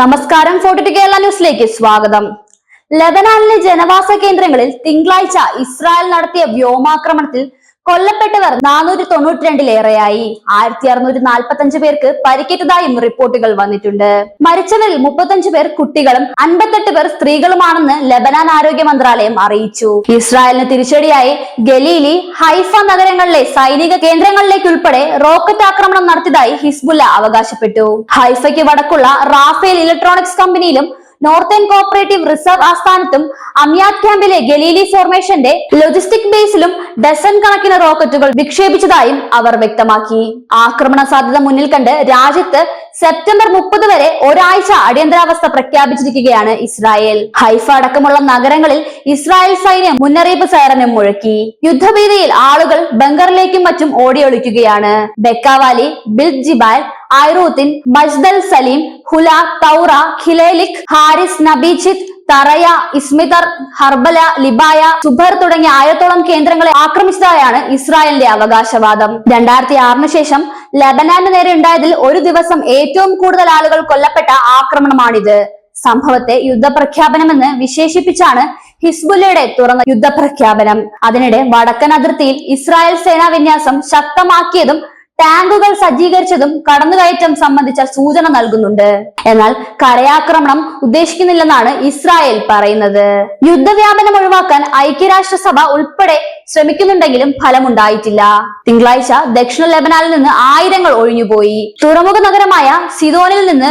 നമസ്കാരം ഫോർട്ടി കേരള ന്യൂസിലേക്ക് സ്വാഗതം. ലബനാനിലെ ജനവാസ കേന്ദ്രങ്ങളിൽ തിങ്കളാഴ്ച ഇസ്രായേൽ നടത്തിയ വ്യോമാക്രമണത്തിൽ കൊല്ലപ്പെട്ടവർ നാനൂറ്റി തൊണ്ണൂറ്റി രണ്ടിലേറെയായി ആയിരത്തി അറുന്നൂറ്റി നാൽപ്പത്തി അഞ്ച് പേർക്ക് പരിക്കേറ്റതായും റിപ്പോർട്ടുകൾ വന്നിട്ടുണ്ട്. മരിച്ചവരിൽ മുപ്പത്തഞ്ച് പേർ കുട്ടികളും അൻപത്തെട്ട് പേർ സ്ത്രീകളുമാണെന്ന് ലബനാൻ ആരോഗ്യ മന്ത്രാലയം അറിയിച്ചു. ഇസ്രായേലിന് തിരിച്ചടിയായി ഗലീലി ഹൈഫ നഗരങ്ങളിലെ സൈനിക കേന്ദ്രങ്ങളിലേക്കുൾപ്പെടെ റോക്കറ്റ് ആക്രമണം നടത്തിയതായി ഹിസ്ബുല്ല അവകാശപ്പെട്ടു. ഹൈഫയ്ക്ക് വടക്കുള്ള റാഫേൽ ഇലക്ട്രോണിക്സ് കമ്പനിയിലും നോർത്തേൺ കോപ്പറേറ്റീവ് റിസർവ് ആസ്ഥാനത്തും അമിയാദ് ക്യാമ്പിലെ ഗലീലി ഫോർമേഷന്റെ ലോജിസ്റ്റിക് ബേസിലും ഡസൺ കണക്കിന് റോക്കറ്റുകൾ വിക്ഷേപിച്ചതായും അവർ വ്യക്തമാക്കി. ആക്രമണ സാധ്യത മുന്നിൽ കണ്ട് രാജ്യത്ത് സെപ്റ്റംബർ മുപ്പത് വരെ ഒരാഴ്ച അടിയന്തരാവസ്ഥ പ്രഖ്യാപിച്ചിരിക്കുകയാണ് ഇസ്രായേൽ. ഹൈഫ അടക്കമുള്ള നഗരങ്ങളിൽ ഇസ്രായേൽ സൈന്യം മുന്നറിയിപ്പ് സൈറനും മുഴക്കി. യുദ്ധഭീതിയിൽ ആളുകൾ ബങ്കറിലേക്കും മറ്റും ഓടിയൊളിക്കുകയാണ്. ബെക്കാവാലി ബിൽ ജിബാൽ ഐറൂത്തിൻ മജ്ദൽ സലീം ഹുല തൗറ ഖിലേലിക് ഹാരിസ് നബീജിത്ത് തറയ ഇസ്മിതർ ഹർബല ലിബായ സുബർ തുടങ്ങിയ ആയിരത്തോളം കേന്ദ്രങ്ങളെ ആക്രമിച്ചതായാണ് ഇസ്രായേലിന്റെ അവകാശവാദം. രണ്ടായിരത്തി ആറിന് ശേഷം ലബനാന് നേരെ ഉണ്ടായതിൽ ഒരു ദിവസം ഏറ്റവും കൂടുതൽ ആളുകൾ കൊല്ലപ്പെട്ട ആക്രമണമാണിത്. സംഭവത്തെ യുദ്ധപ്രഖ്യാപനമെന്ന് വിശേഷിപ്പിച്ചാണ് ഹിസ്ബുല്ലയുടെ തുറന്ന യുദ്ധപ്രഖ്യാപനം. അതിനിടെ വടക്കൻ അതിർത്തിയിൽ ഇസ്രായേൽ സേനാ വിന്യാസം ശക്തമാക്കിയതും ടാങ്കുകൾ സജ്ജീകരിച്ചതും കടന്നുകയറ്റം സംബന്ധിച്ച സൂചന നൽകുന്നുണ്ട്. എന്നാൽ കരയാക്രമണം ഉദ്ദേശിക്കുന്നില്ലെന്നാണ് ഇസ്രായേൽ പറയുന്നത്. യുദ്ധവ്യാപനം ഒഴിവാക്കാൻ ഐക്യരാഷ്ട്രസഭ ഉൾപ്പെടെ ശ്രമിക്കുന്നുണ്ടെങ്കിലും ഫലമുണ്ടായിട്ടില്ല. തിങ്കളാഴ്ച ദക്ഷിണ ലെബനാനിൽ നിന്ന് ആയിരങ്ങൾ ഒഴിഞ്ഞുപോയി. തുറമുഖ നഗരമായ സിദോനിൽ നിന്ന്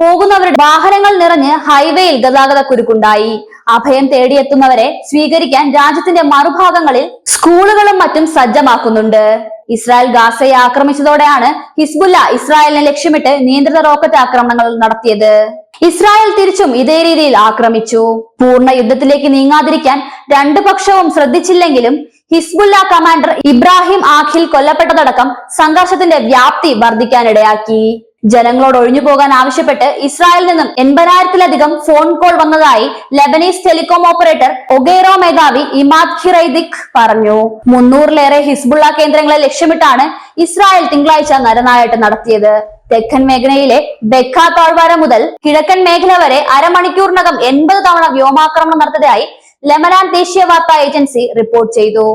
പോകുന്നവരുടെ വാഹനങ്ങൾ നിറഞ്ഞ് ഹൈവേയിൽ ഗതാഗത കുരുക്കുണ്ടായി. അഭയം തേടിയെത്തുന്നവരെ സ്വീകരിക്കാൻ രാജ്യത്തിന്റെ മറുഭാഗങ്ങളിൽ സ്കൂളുകളും മറ്റും സജ്ജമാക്കുന്നുണ്ട്. ഇസ്രായേൽ ഗാസയെ ആക്രമിച്ചതോടെയാണ് ഹിസ്ബുല്ല ഇസ്രായേലിനെ ലക്ഷ്യമിട്ട് നിയന്ത്രിത റോക്കറ്റ് ആക്രമണങ്ങൾ നടത്തിയത്. ഇസ്രായേൽ തിരിച്ചും ഇതേ രീതിയിൽ ആക്രമിച്ചു. പൂർണ യുദ്ധത്തിലേക്ക് നീങ്ങാതിരിക്കാൻ രണ്ടു പക്ഷവും ശ്രദ്ധിച്ചില്ലെങ്കിലും ഹിസ്ബുല്ല കമാൻഡർ ഇബ്രാഹിം ആഖിൽ കൊല്ലപ്പെട്ടതടക്കം സംഘർഷത്തിന്റെ വ്യാപ്തി വർദ്ധിക്കാനിടയാക്കി. ജനങ്ങളോട് ഒഴിഞ്ഞു പോകാൻ ആവശ്യപ്പെട്ട് ഇസ്രായേലിൽ നിന്നും എൺപതിനായിരത്തിലധികം ഫോൺ കോൾ വന്നതായി ലെബനീസ് ടെലികോം ഓപ്പറേറ്റർ ഒഗേറോ മേധാവി ഇമാദ് ഖിറൈദിഖ് പറഞ്ഞു. മുന്നൂറിലേറെ ഹിസ്ബുള്ള കേന്ദ്രങ്ങളെ ലക്ഷ്യമിട്ടാണ് ഇസ്രായേൽ തിങ്കളാഴ്ച നരനായിട്ട് നടത്തിയത്. തെക്കൻ മേഖലയിലെ ബെക്ക താഴ്വാര മുതൽ കിഴക്കൻ മേഖല വരെ അരമണിക്കൂറിനകം എൺപത് തവണ വ്യോമാക്രമണം നടത്തിയതായി ലെമനാൻ ദേശീയ വാർത്താ ഏജൻസി റിപ്പോർട്ട് ചെയ്തു.